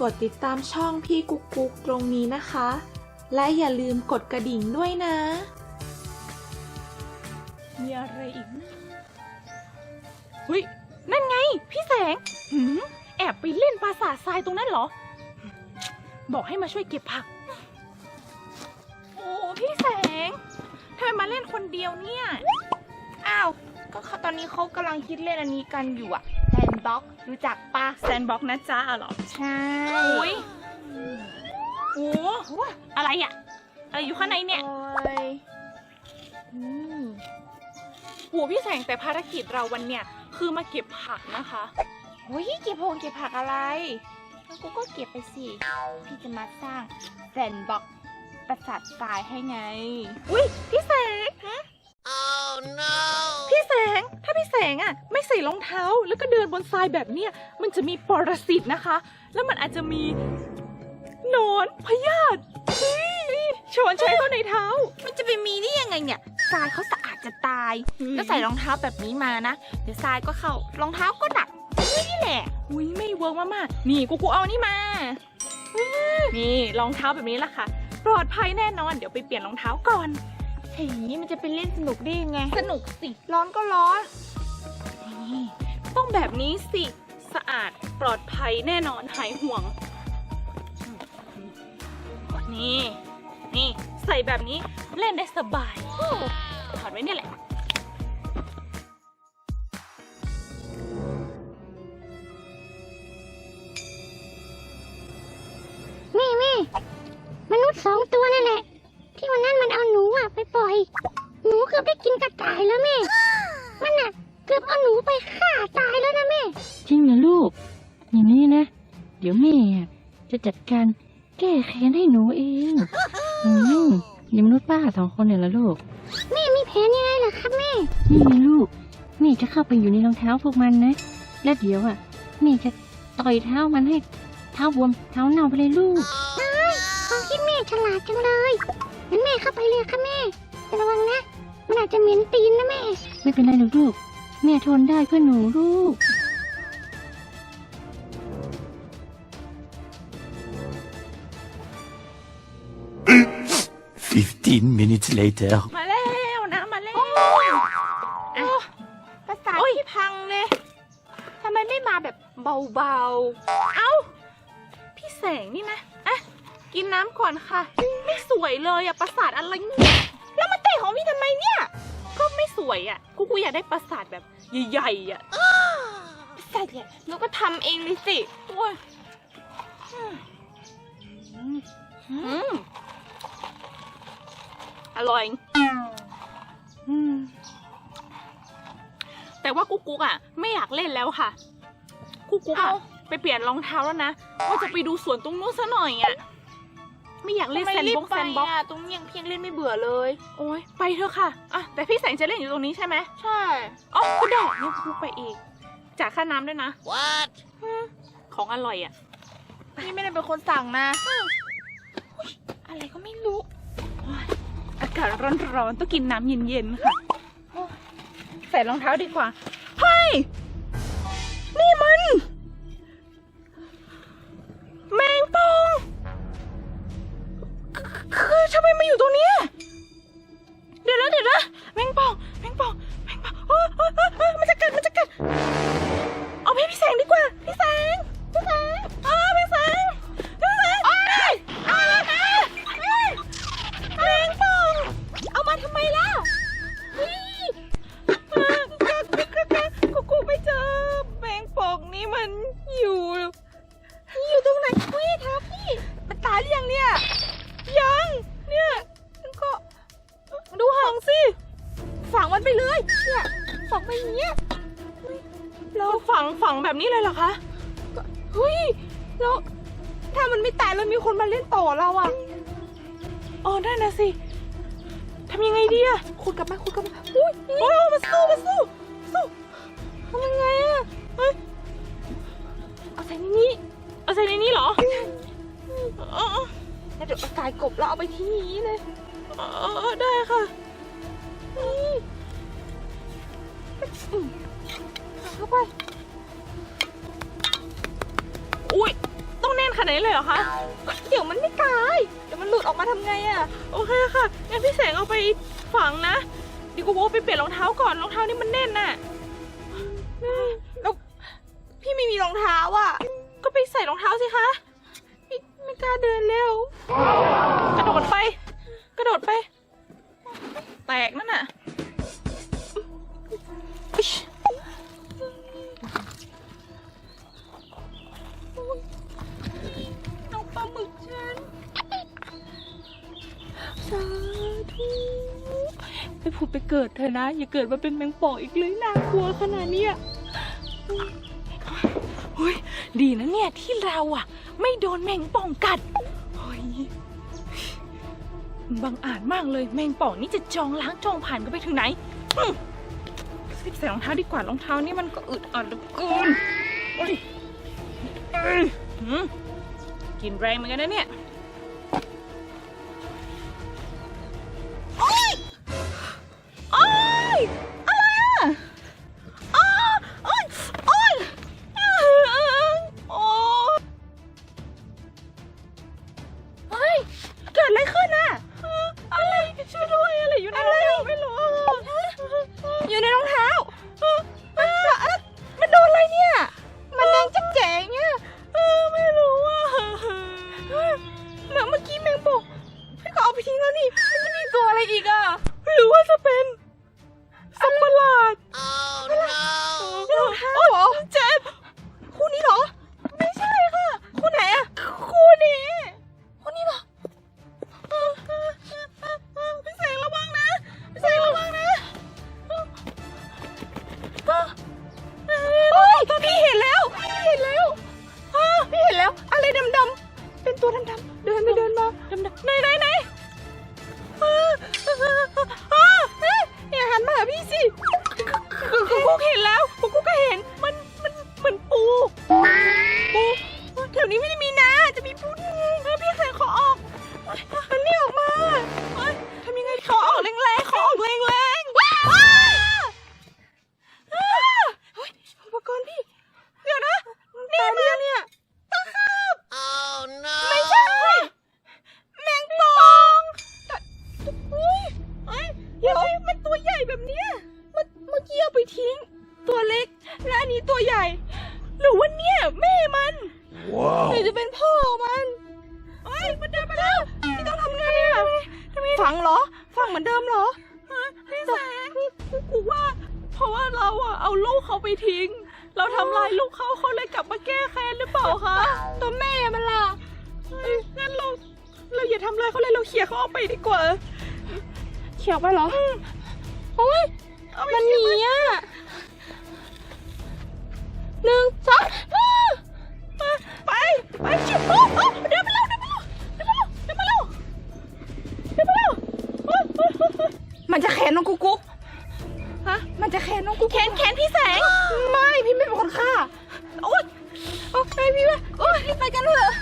กดติดตามช่องพี่กุ๊กกุ๊กตรงนี้นะคะ และอย่าลืมกดกระดิ่งด้วยนะ มีอะไรอีกนะเฮ้ยนั่นไง พี่แสงหืมแอบไปเล่นปราสาททรายตรงนั้นเหรอ บอกให้มาช่วยเก็บผัก โอ้พี่แสงทำไมมาเล่นคนเดียวเนี่ย อ้าว ก็เขาตอนนี้เขากำลังคิดเล่นอันนี้กันอยู่อะ บ็อกรู้จักปะแซนบ็อกนะจ๊ะเหรอ ใช่โอ้ยโอ้อะไรอะอะไรอยู่ข้างในเนี่ยโอ้ยอืมโอ้พี่แสงแต่ภารกิจเราวันเนี่ยคือมาเก็บผักนะคะโอ้ยเก็บพงเก็บผักอะไรแล้วกูก็เก็บไปสิพี่จะมาสร้างแซนบ็อกประสาททรายให้ไง อุ้ยพี่แสง พี่แสง ถ้าพี่แสงอะ ไม่ใส่รองเท้าแล้วก็เดินบนทรายแบบเนี้ยมันจะมีปรสิตนะคะ แล้วมันอาจจะมีหนอนพยาธิเฮ้ยชวนใช้เข้าในเท้า มันจะไปมีได้ยังไงเนี่ยทรายเขาสะอาดจะตายแล้วใส่รองเท้าแบบนี้มานะ เดี๋ยวทรายก็เข้ารองเท้าก็หนักนี่แหละ อุ้ยไม่เวิร์กมากๆนี่กูกูเอานี่มานี่รองเท้าแบบนี้ละค่ะ ปลอดภัยแน่นอน เดี๋ยวไปเปลี่ยนรองเท้าก่อน เฮ้ยมันจะเป็นเล่นสนุกได้ยังไง สนุกสิ ร้อนก็ร้อนนี่ต้องแบบนี้สิ สะอาดปลอดภัยแน่นอนหายห่วง นี่ นี่ ใส่แบบนี้เล่นได้สบายถอดไว้เนี่ยแหละ หนูเกือบได้กินกระต่ายแล้วแม่ มันอะเกือบเอาหนูไปฆ่าตายแล้วนะแม่ จริงเหรอลูก อย่างนี้นะ เดี๋ยวแม่อะจะจัดการแก้แค้นให้หนูเอง อืมอยังมนุษย์ป้าสองคนเนี่ยละลูก แม่มีแผนยังไงล่ะครับแม่ นี่ไงลูก แม่จะเข้าไปอยู่ในรองเท้าพวกมันนะ แล้วเดี๋ยวอะ แม่จะต่อยเท้ามันให้เท้าบวมเท้าเน่าไปเลยลูกความคิดแม่ฉลาดจังเลยงั้นแม่เข้าไปเลยค่ะแม่แต่ ระวังนะ มันอาจจะเหม็นตีนนะแม่ ไม่เป็นไรหรอกลูก แม่ทนได้เพื่อหนูลูก 15 minutes later. มาแล้วนะมาแล้วประสาทโอ้ยพี่พังเลยทำไมไม่มาแบบเบาเอ้า พี่แสงนี่นะอะกินน้ำก่อนค่ะ ไม่สวยเลยอะประสาทอะไรเนี่ย ๆแล้วมาเตะของพี่ทำไมเนี่ย ก็ไม่สวยอะกูกูอยากได้ประสาทแบบใหญ่ๆอะประสาทเนี่ยหนูก็ทำเองเลยสิโอ้ยอืมอร่อยอืมแต่ว่ากุ๊กกุ๊กอะ ไม่อยากเล่นแล้วค่ะ กุ๊กกุ๊กอะเอ้าไปเปลี่ยนรองเท้าแล้วนะว่าจะไปดูสวนตรงนู้นซะหน่อยอะ ไม่อยากเล่นทำไมแซนรีบ็บอกซ์ไปแซนบ็อกอะตรงนี้ยังเพียงเล่นไม่เบื่อเลย โอ้ยไปเถอะค่ะอะแต่พี่แสงจะเล่นอยู่ตรงนี้ใช่ไหมใช่ อ๋อก็ได้นี่กุ๊กไปอีกจ่ายค่าน้ำด้วยนะ What ของอร่อยอะ นี่ไม่ได้เป็นคนสั่งนะอุ๊ยอะไรก็ไม่รู้ อากาศร้อนๆต้องกินน้ำเย็นๆค่ะ ใส่รองเท้าดีกว่า เฮ้ย เดี๋ยว งฝังแบบนี้เลยเหรอคะก็เฮ้ยแล้วถ้ามันไม่ตายแล้วมีคนมาเล่นต่อเราอะอ๋อได้นะสิทำยังไงดีอะขุดกลับมาขุดกลับมาอุ้ยโอ้ยมาสู้มาสู้สู้ทำยังไงอะเฮ้ยเอาใส่ในนี้เอาใส่ในนี้เหรอเออแล้วเดี๋ยวเอาสายกบแล้วเอาไปที่นี้เลยเออเออได้ค่ะนี่อืมเอาเข้าไป อุ้ยต้องแน่นขนาดนี้เลยเหรอคะ เดี๋ยวมันไม่ตาย เดี๋ยวมันหลุดออกมาทำไงอะโอเคค่ะงั้นพี่แสงเอาไปฝังนะเดียวกูว่าไปเปลี่ยนรองเท้าก่อนรองเท้านี่มันแน่นน่ะแล้วพี่ไม่มีรองเท้าอะก็ไปใส่รองเท้าสิคะ ไม่ไม่กล้าเดินเร็ว ไปผุดไปเกิดเธอะนะ อย่าเกิดมาเป็นแมงป่องอีกเลยน่ากลัวขนาดเนี้ยเฮ้ยดีนะเนี่ยที่เราอะไม่โดนแมงป่องกัดเฮ้ยบังอาจมากเลยแมงป่องนี่จะจองล้างจองผ่านกันไปถึงไหนอื้อรีบใส่รองเท้าดีกว่ารองเท้านี่มันก็อึดอัดเหลือเกินโอ้ยเอ้ยหืมกินแรงเหมือนกันนะเนี่ย ไหนไหนไหนอย่าหันมาหาพี่สิคือกูกุ๊กเห็นแล้วกูกูก็เห็นมันมันเหมือนปูปูแถวนี้ไม่ได้มีนะจะมีปูได้ไงเฮ้ยพี่ใส่ขอออกมันนี่ออกมาทำยังไงขอออกแรงๆขอออกแรงๆ แบบเนี้ยเมื่อเมื่อกี้เอาไปทิ้ง ตัวเล็ก และอันนี้ตัวใหญ่ หรือว่าเนี่ยแม่มัน Wow. หรือจะเป็นพ่อมันเอ้ยมันเดินไปแล้วพี่ต้องทำไงอะฝังเหรอฝังเหมือนเดิมเหรอฮะพี่แสงกูว่า เพราะว่าเราอะเอาลูกเขาไปทิ้ง เราทำลายลูกเขาเขาเลยกลับมาแก้แค้นหรือเปล่าคะตัวแม่มันล่ะเอ้ยงั้นเราเราอย่าทำลายเขาเลยเราเขี่ยเขาออกไปดีกว่า เขียวไปเหรอ โอ้ยมันหนีอะหนึ่งสองห้ไป ไปชิบโอ้เดี๋ยวไปเร็วเดี๋ยวไปเร็วเดี๋ยวไปเร็วเดี๋ยวไปเร็วเดี๋ยวไปเร็วมันจะแขนน้องกุ๊กฮะ มันจะแขนน้องกุ๊กแขนแขนพี่แสง ไม่ พี่ไม่เป็นคนฆ่า โอ๊ยโอ๊ยไปพี่ว่าโอ๊ยไปกันเถอะ